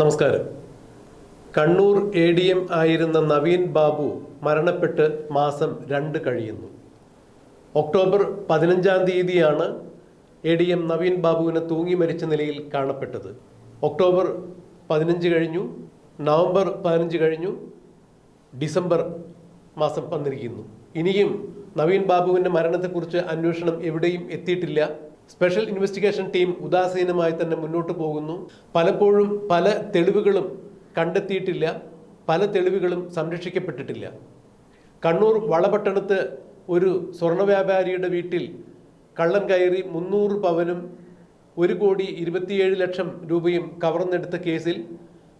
നമസ്കാരം. Kannur A D M ആയിരുന്ന നവീൻ ബാബു മരണപ്പെട്ട് മാസം രണ്ട് കഴിയുന്നു. ഒക്ടോബർ പതിനഞ്ചാം തീയതിയാണ് എ ഡി എം നവീൻ ബാബുവിനെ തൂങ്ങി മരിച്ച നിലയിൽ കാണപ്പെട്ടത്. ഒക്ടോബർ പതിനഞ്ച് കഴിഞ്ഞു നവംബർ പതിനഞ്ച് കഴിഞ്ഞു ഡിസംബർ മാസം വന്നിരിക്കുന്നു. ഇനിയും നവീൻ ബാബുവിന്റെ മരണത്തെക്കുറിച്ച് അന്വേഷണം എവിടെയും എത്തിയിട്ടില്ല. സ്പെഷ്യൽ ഇൻവെസ്റ്റിഗേഷൻ ടീം ഉദാസീനമായി തന്നെ മുന്നോട്ട് പോകുന്നു. പലപ്പോഴും പല തെളിവുകളും കണ്ടെത്തിയിട്ടില്ല. പല തെളിവുകളും സംരക്ഷിക്കപ്പെട്ടിട്ടില്ല. കണ്ണൂർ വളപട്ടണത്ത് ഒരു സ്വർണ വ്യാപാരിയുടെ വീട്ടിൽ കള്ളൻ കയറി മുന്നൂറ് പവനും ഒരു കോടി ഇരുപത്തിയേഴ് ലക്ഷം രൂപയും കവർന്നെടുത്ത കേസിൽ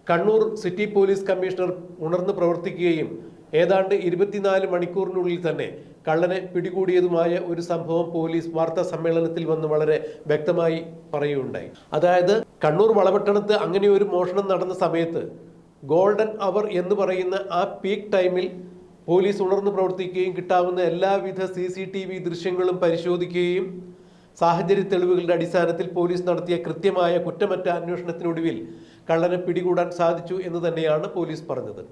കണ്ണൂർ സിറ്റി പോലീസ് കമ്മീഷണർ ഉണർന്ന് പ്രവർത്തിക്കുകയും ഏതാണ്ട് ഇരുപത്തിനാല് മണിക്കൂറിനുള്ളിൽ തന്നെ കള്ളനെ പിടികൂടിയതുമായ ഒരു സംഭവം പോലീസ് വാർത്താ സമ്മേളനത്തിൽ വന്ന് വളരെ വ്യക്തമായി പറയുകയുണ്ടായി. അതായത് കണ്ണൂർ വളപട്ടണത്ത് അങ്ങനെ ഒരു മോഷണം നടന്ന സമയത്ത് ഗോൾഡൻ അവർ എന്ന് പറയുന്ന ആ പീക്ക് ടൈമിൽ പോലീസ് ഉണർന്നു പ്രവർത്തിക്കുകയും കിട്ടാവുന്ന എല്ലാവിധ സി സി ടി വി ദൃശ്യങ്ങളും പരിശോധിക്കുകയും സാഹചര്യ തെളിവുകളുടെ അടിസ്ഥാനത്തിൽ പോലീസ് നടത്തിയ കൃത്യമായ കുറ്റമറ്റ അന്വേഷണത്തിനൊടുവിൽ കള്ളനെ പിടികൂടാൻ സാധിച്ചു എന്ന് തന്നെയാണ് പോലീസ് പറഞ്ഞത്.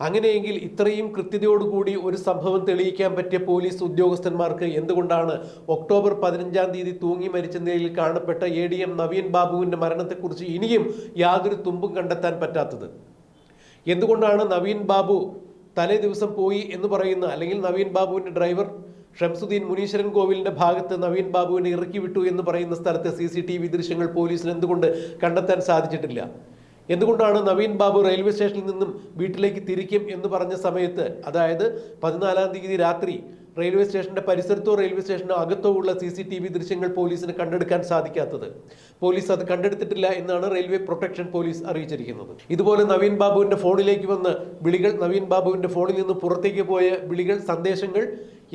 അങ്ങനെയെങ്കിൽ ഇത്രയും കൃത്യതയോടുകൂടി ഒരു സംഭവം തെളിയിക്കാൻ പറ്റിയ പോലീസ് ഉദ്യോഗസ്ഥന്മാർക്ക് എന്തുകൊണ്ടാണ് ഒക്ടോബർ പതിനഞ്ചാം തീയതി തൂങ്ങി മരിച്ച നിലയിൽ കാണപ്പെട്ട എ ഡി എം നവീൻ ബാബുവിന്റെ മരണത്തെക്കുറിച്ച് ഇനിയും യാതൊരു തുമ്പും കണ്ടെത്താൻ പറ്റാത്തത്? എന്തുകൊണ്ടാണ് നവീൻ ബാബു തലേ ദിവസം പോയി എന്ന് പറയുന്ന അല്ലെങ്കിൽ നവീൻ ബാബുവിന്റെ ഡ്രൈവർ ഷംസുദ്ദീൻ മുനീശ്വരൻ കോവിലിന്റെ ഭാഗത്ത് നവീൻ ബാബുവിനെ ഇറക്കി വിട്ടു എന്ന് പറയുന്ന സ്ഥലത്തെ സി സി ടി വി ദൃശ്യങ്ങൾ പോലീസിന് എന്തുകൊണ്ട് കണ്ടെത്താൻ സാധിച്ചിട്ടില്ല? എന്തുകൊണ്ടാണ് നവീൻ ബാബു റെയിൽവേ സ്റ്റേഷനിൽ നിന്നും വീട്ടിലേക്ക് തിരിക്കും എന്ന് പറഞ്ഞ സമയത്ത് അതായത് പതിനാലാം തീയതി രാത്രി റെയിൽവേ സ്റ്റേഷന്റെ പരിസരത്തോ റെയിൽവേ സ്റ്റേഷനോ അകത്തോ ഉള്ള സി സി ടി വി ദൃശ്യങ്ങൾ പോലീസിന് കണ്ടെടുക്കാൻ സാധിക്കാത്തത്? പോലീസ് അത് കണ്ടെടുത്തിട്ടില്ല എന്നാണ് റെയിൽവേ പ്രൊട്ടക്ഷൻ പോലീസ് അറിയിച്ചിരിക്കുന്നത്. ഇതുപോലെ നവീൻ ബാബുവിന്റെ ഫോണിലേക്ക് വന്ന് വിളികൾ നവീൻ ബാബുവിന്റെ ഫോണിൽ നിന്ന് പുറത്തേക്ക് പോയ വിളികൾ സന്ദേശങ്ങൾ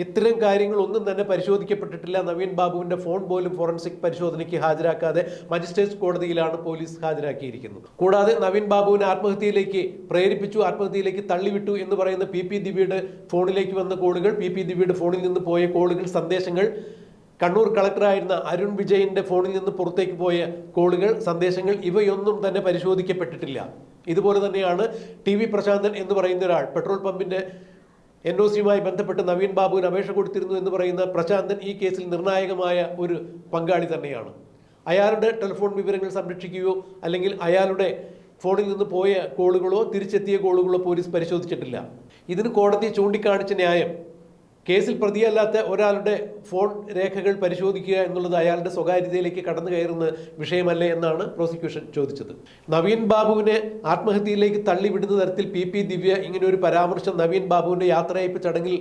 ഇത്തരം കാര്യങ്ങളൊന്നും തന്നെ പരിശോധിക്കപ്പെട്ടിട്ടില്ല. നവീൻ ബാബുവിന്റെ ഫോൺ പോലും ഫോറൻസിക് പരിശോധനയ്ക്ക് ഹാജരാക്കാതെ മജിസ്ട്രേറ്റ്സ് കോടതിയിലാണ് പോലീസ് ഹാജരാക്കിയിരിക്കുന്നത്. കൂടാതെ നവീൻ ബാബുവിനെ ആത്മഹത്യയിലേക്ക് പ്രേരിപ്പിച്ചു ആത്മഹത്യയിലേക്ക് തള്ളിവിട്ടു എന്ന് പറയുന്ന പി പി ദിവ്യയുടെ ഫോണിലേക്ക് വന്ന കോളുകൾ പി പി ദിവ്യയുടെ ഫോണിൽ നിന്ന് പോയ കോളുകൾ സന്ദേശങ്ങൾ കണ്ണൂർ കളക്ടറായിരുന്ന അരുൺ വിജയന്റെ ഫോണിൽ നിന്ന് പുറത്തേക്ക് പോയ കോളുകൾ സന്ദേശങ്ങൾ ഇവയൊന്നും തന്നെ പരിശോധിക്കപ്പെട്ടിട്ടില്ല. ഇതുപോലെ തന്നെയാണ് ടി വി പ്രശാന്തൻ എന്ന് പറയുന്ന ഒരാൾ പെട്രോൾ പമ്പിന്റെ എൻ ഒ സിയുമായി ബന്ധപ്പെട്ട് നവീൻ ബാബുവിന് അപേക്ഷ കൊടുത്തിരുന്നു എന്ന് പറയുന്ന പ്രശാന്തൻ ഈ കേസിൽ നിർണായകമായ ഒരു പങ്കാളി തന്നെയാണ്. അയാളുടെ ടെലിഫോൺ വിവരങ്ങൾ സംരക്ഷിക്കുകയോ അല്ലെങ്കിൽ അയാളുടെ ഫോണിൽ നിന്ന് പോയ കോളുകളോ തിരിച്ചെത്തിയ കോളുകളോ പോലീസ് പരിശോധിച്ചിട്ടില്ല. ഇതിന് കോടതി ചൂണ്ടിക്കാണിച്ച ന്യായം കേസിൽ പ്രതിയല്ലാത്ത ഒരാളുടെ ഫോൺ രേഖകൾ പരിശോധിക്കുക എന്നുള്ളത് അയാളുടെ സ്വകാര്യതയിലേക്ക് കടന്നു കയറുന്ന വിഷയമല്ലേ എന്നാണ് പ്രോസിക്യൂഷൻ ചോദിച്ചത്. നവീൻ ബാബുവിനെ ആത്മഹത്യയിലേക്ക് തള്ളിവിടുന്ന തരത്തിൽ പി പി ദിവ്യ ഇങ്ങനെ ഒരു പരാമർശം നവീൻ ബാബുവിന്റെ യാത്രയയപ്പ് ചടങ്ങിൽ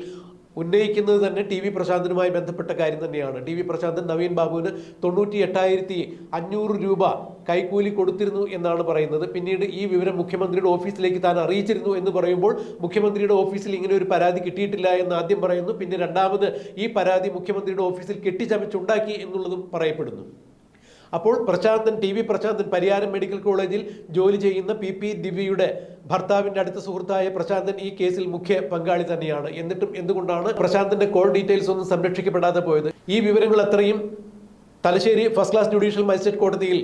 ഉന്നയിക്കുന്നത് തന്നെ ടി വി പ്രശാന്തനുമായി ബന്ധപ്പെട്ട കാര്യം തന്നെയാണ്. ടി വി പ്രശാന്തൻ നവീൻ ബാബുവിന് തൊണ്ണൂറ്റി എട്ടായിരത്തി അഞ്ഞൂറ് രൂപ കൈക്കൂലി കൊടുത്തിരുന്നു എന്നാണ് പറയുന്നത്. പിന്നീട് ഈ വിവരം മുഖ്യമന്ത്രിയുടെ ഓഫീസിലേക്ക് താൻ അറിയിച്ചിരുന്നു എന്ന് പറയുമ്പോൾ മുഖ്യമന്ത്രിയുടെ ഓഫീസിൽ ഇങ്ങനെ ഒരു പരാതി കിട്ടിയിട്ടില്ല എന്ന് ആദ്യം പറയുന്നു. പിന്നെ രണ്ടാമത് ഈ പരാതി മുഖ്യമന്ത്രിയുടെ ഓഫീസിൽ കെട്ടിച്ചമച്ചുണ്ടാക്കി എന്നുള്ളതും പറയപ്പെടുന്നു. അപ്പോൾ Prasanthan T V Prasanthan Pariyaram medical കോളേജിൽ ജോലി ചെയ്യുന്ന പി പി ദിവ്യയുടെ ഭർത്താവിന്റെ അടുത്ത സുഹൃത്തായ പ്രശാന്തൻ ഈ കേസിൽ മുഖ്യ പങ്കാളി തന്നെയാണ്. എന്നിട്ടും എന്തുകൊണ്ടാണ് പ്രശാന്തന്റെ കോൾ ഡീറ്റെയിൽസ് ഒന്നും സംരക്ഷിക്കപ്പെടാതെ പോയത്? ഈ വിവരങ്ങൾ അത്രയും Thalassery first class judicial magistrate കോടതിയിൽ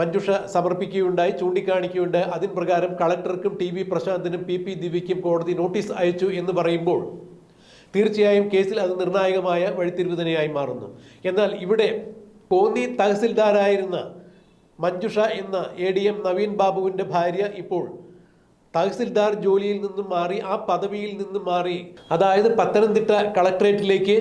മഞ്ജുഷ സമർപ്പിക്കുകയുണ്ടായി ചൂണ്ടിക്കാണിക്കുകയുണ്ടായി അതിൻ പ്രകാരം കളക്ടർക്കും ടി വി പ്രശാന്തിനും പി പി ദിവ്യയ്ക്കും കോടതി നോട്ടീസ് അയച്ചു എന്ന് പറയുമ്പോൾ തീർച്ചയായും കേസിൽ അത് നിർണായകമായ വഴിത്തിരിവ് തന്നെയായി മാറുന്നു. എന്നാൽ ഇവിടെ കോന്നി തഹസിൽദാരായിരുന്ന മഞ്ജുഷ എന്ന എ ഡി എം നവീൻ ബാബുവിന്റെ ഭാര്യ ഇപ്പോൾ തഹസിൽദാർ ജോലിയിൽ നിന്നും മാറി ആ പദവിയിൽ നിന്നും മാറി. അതായത് പത്തനംതിട്ട കളക്ടറേറ്റിലേക്ക്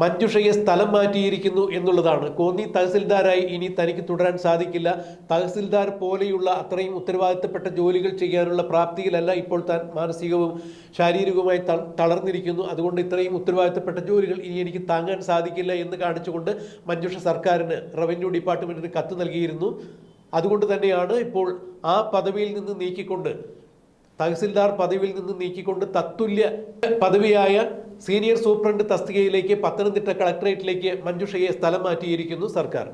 മഞ്ജുഷയെ സ്ഥലം മാറ്റിയിരിക്കുന്നു എന്നുള്ളതാണ്. കോന്നി തഹസിൽദാരായി ഇനി തനിക്ക് തുടരാൻ സാധിക്കില്ല. തഹസിൽദാർ പോലെയുള്ള അത്രയും ഉത്തരവാദിത്തപ്പെട്ട ജോലികൾ ചെയ്യാനുള്ള പ്രാപ്തിയിലല്ല ഇപ്പോൾ താൻ മാനസികവും ശാരീരികവുമായി തളർന്നിരിക്കുന്നു. അതുകൊണ്ട് ഇത്രയും ഉത്തരവാദിത്തപ്പെട്ട ജോലികൾ ഇനി എനിക്ക് താങ്ങാൻ സാധിക്കില്ല എന്ന് കാണിച്ചുകൊണ്ട് മഞ്ജുഷ സർക്കാരിന് റവന്യൂ ഡിപ്പാർട്ട്മെന്റിന് കത്ത് നൽകിയിരുന്നു. അതുകൊണ്ട് തന്നെയാണ് ഇപ്പോൾ ആ പദവിയിൽ നിന്ന് നീക്കിക്കൊണ്ട് തഹസിൽദാർ പദവിയിൽ നിന്ന് നീക്കിക്കൊണ്ട് തത്തുല്യ പദവിയായ സീനിയർ സൂപ്രണ്ട് തസ്തികയിലേക്ക് പത്തനംതിട്ട കളക്ടറേറ്റിലേക്ക് മഞ്ജുഷയെ സ്ഥലം മാറ്റിയിരിക്കുന്നു സർക്കാർ.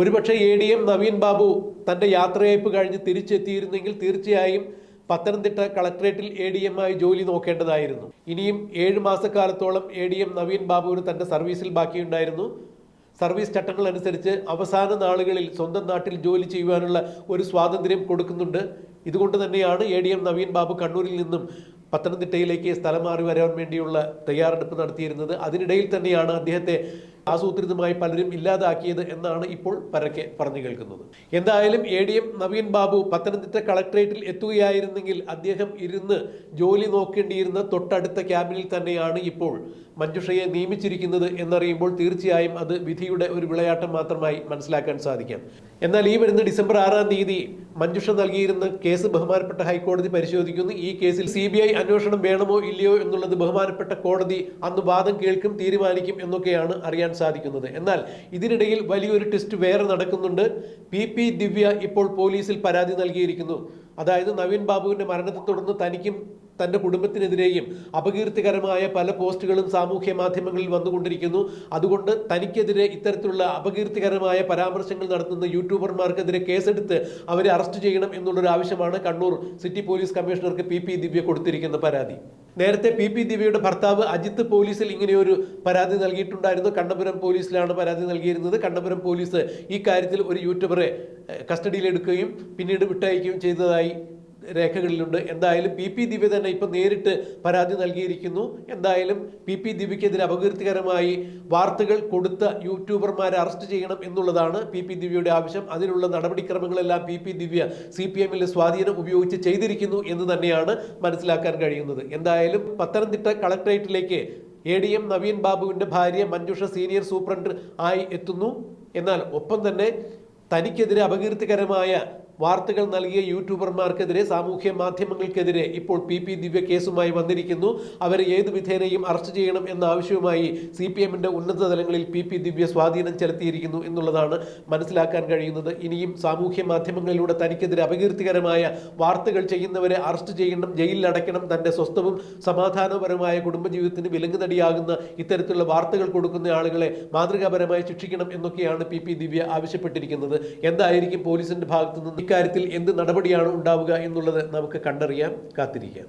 ഒരുപക്ഷെ A D M Naveen Babu തന്റെ യാത്രയയപ്പ് കഴിഞ്ഞ് തിരിച്ചെത്തിയിരുന്നെങ്കിൽ തീർച്ചയായും പത്തനംതിട്ട കളക്ടറേറ്റിൽ എ ഡി എം ആയി ജോലി നോക്കേണ്ടതായിരുന്നു. ഇനിയും ഏഴ് മാസക്കാലത്തോളം എ ഡി എം നവീൻ ബാബുവിന് തന്റെ സർവീസിൽ ബാക്കിയുണ്ടായിരുന്നു. സർവീസ് ചട്ടങ്ങൾ അനുസരിച്ച് അവസാന നാളുകളിൽ സ്വന്തം നാട്ടിൽ ജോലി ചെയ്യുവാനുള്ള ഒരു സ്വാതന്ത്ര്യം കൊടുക്കുന്നുണ്ട്. ഇതുകൊണ്ട് തന്നെയാണ് A D M Naveen Babu കണ്ണൂരിൽ നിന്നും പത്തനംതിട്ടയിലേക്ക് സ്ഥലം മാറി വരാൻ വേണ്ടിയുള്ള തയ്യാറെടുപ്പ് നടത്തിയിരുന്നത്. അതിനിടയിൽ തന്നെയാണ് അദ്ദേഹത്തെ ആസൂത്രിതമായി പലരും ഇല്ലാതാക്കിയത് എന്നാണ് ഇപ്പോൾ പരക്കെ പറഞ്ഞു കേൾക്കുന്നത്. എന്തായാലും A D M Naveen Babu Pathanamthitta കളക്ടറേറ്റിൽ എത്തുകയായിരുന്നെങ്കിൽ അദ്ദേഹം ഇരുന്ന് ജോലി നോക്കേണ്ടിയിരുന്ന തൊട്ടടുത്ത ക്യാബിനിൽ തന്നെയാണ് ഇപ്പോൾ മഞ്ജുഷയെ നിയമിച്ചിരിക്കുന്നത് എന്നറിയുമ്പോൾ തീർച്ചയായും അത് വിധിയുടെ ഒരു വിളയാട്ടം മാത്രമായി മനസ്സിലാക്കാൻ സാധിക്കാം. എന്നാൽ ഈ വരുന്ന ഡിസംബർ ആറാം തീയതി മഞ്ജുഷ നൽകിയിരുന്ന കേസ് ബഹുമാനപ്പെട്ട ഹൈക്കോടതി പരിശോധിക്കുന്നു. ഈ കേസിൽ സി ബി ഐ അന്വേഷണം വേണമോ ഇല്ലയോ എന്നുള്ളത് ബഹുമാനപ്പെട്ട കോടതി അന്ന് വാദം കേൾക്കും തീരുമാനിക്കും എന്നൊക്കെയാണ് അറിയാൻ സാധിക്കുന്നത് എന്നാൽ ഇതിനിടയിൽ വലിയൊരു ട്വിസ്റ്റ് വേറെ നടക്കുന്നുണ്ട്. പി പി ദിവ്യ ഇപ്പോൾ പോലീസിൽ പരാതി നൽകിയിരിക്കുന്നു. അതായത് നവീൻ ബാബുവിന്റെ മരണത്തെ തുടർന്ന് തനിക്കും തന്റെ കുടുംബത്തിനെതിരെയും അപകീർത്തികരമായ പല പോസ്റ്റുകളും സാമൂഹ്യ മാധ്യമങ്ങളിൽ വന്നുകൊണ്ടിരിക്കുന്നു. അതുകൊണ്ട് തനിക്കെതിരെ ഇത്തരത്തിലുള്ള അപകീർത്തികരമായ പരാമർശങ്ങൾ നടത്തുന്ന യൂട്യൂബർമാർക്കെതിരെ കേസെടുത്ത് അവരെ അറസ്റ്റ് ചെയ്യണം എന്നുള്ളൊരു ആവശ്യമാണ് കണ്ണൂർ സിറ്റി പോലീസ് കമ്മീഷണർക്ക് പി ദിവ്യ കൊടുത്തിരിക്കുന്ന പരാതി. നേരത്തെ പി പി ദിവ്യയുടെ ഭർത്താവ് അജിത്ത് പോലീസിൽ ഇങ്ങനെയൊരു പരാതി നൽകിയിട്ടുണ്ടായിരുന്നു. കണ്ണപുരം പോലീസിലാണ് പരാതി നൽകിയിരുന്നത്. കണ്ണപുരം പോലീസ് ഈ കാര്യത്തിൽ ഒരു യൂട്യൂബറെ കസ്റ്റഡിയിലെടുക്കുകയും പിന്നീട് വിട്ടയക്കുകയും ചെയ്തതായി രേഖകളിലുണ്ട്. എന്തായാലും പി പി ദിവ്യ തന്നെ ഇപ്പം നേരിട്ട് പരാതി നൽകിയിരിക്കുന്നു. എന്തായാലും പി പി ദിവ്യക്കെതിരെ അപകീർത്തികരമായി വാർത്തകൾ കൊടുത്ത യൂട്യൂബർമാരെ അറസ്റ്റ് ചെയ്യണം എന്നുള്ളതാണ് പി പി ദിവ്യയുടെ ആവശ്യം. അതിനുള്ള നടപടിക്രമങ്ങളെല്ലാം P P Divya C P എമ്മിലെ സ്വാധീനം ഉപയോഗിച്ച് ചെയ്തിരിക്കുന്നു എന്ന് തന്നെയാണ് മനസ്സിലാക്കാൻ കഴിയുന്നത്. എന്തായാലും പത്തനംതിട്ട കളക്ടറേറ്റിലേക്ക് എ ഡി എം നവീൻ ബാബുവിന്റെ ഭാര്യ മഞ്ജുഷ സീനിയർ സൂപ്രണ്ട് ആയി എത്തുന്നു. എന്നാൽ ഒപ്പം തന്നെ തനിക്കെതിരെ അപകീർത്തികരമായ വാർത്തകൾ നൽകിയ യൂട്യൂബർമാർക്കെതിരെ സാമൂഹ്യ മാധ്യമങ്ങൾക്കെതിരെ ഇപ്പോൾ പി. പി. ദിവ്യ കേസുമായി വന്നിരിക്കുന്നു. അവരെ ഏത് വിധേനയും അറസ്റ്റ് ചെയ്യണം എന്ന ആവശ്യവുമായി സി പി എമ്മിന്റെ ഉന്നത തലങ്ങളിൽ പി. പി. ദിവ്യ സ്വാധീനം ചെലുത്തിയിരിക്കുന്നു എന്നുള്ളതാണ് മനസ്സിലാക്കാൻ കഴിയുന്നത്. ഇനിയും സാമൂഹ്യ മാധ്യമങ്ങളിലൂടെ തനിക്കെതിരെ അപകീർത്തികരമായ വാർത്തകൾ ചെയ്യുന്നവരെ അറസ്റ്റ് ചെയ്യണം ജയിലിൽ അടയ്ക്കണം തന്റെ സ്വസ്ഥവും സമാധാനപരമായ കുടുംബജീവിതത്തിന് വിലങ്ങുതടിയാകുന്ന ഇത്തരത്തിലുള്ള വാർത്തകൾ കൊടുക്കുന്ന ആളുകളെ മാതൃകാപരമായി ശിക്ഷിക്കണം എന്നൊക്കെയാണ് പി. പി. ദിവ്യ ആവശ്യപ്പെട്ടിരിക്കുന്നത്. എന്തായിരിക്കും പോലീസിന്റെ ഭാഗത്തു നിന്ന് ഇക്കാര്യത്തിൽ എന്ത് നടപടിയാണ് ഉണ്ടാവുക എന്നുള്ളത് നമുക്ക് കണ്ടറിയാം കാത്തിരിക്കാം.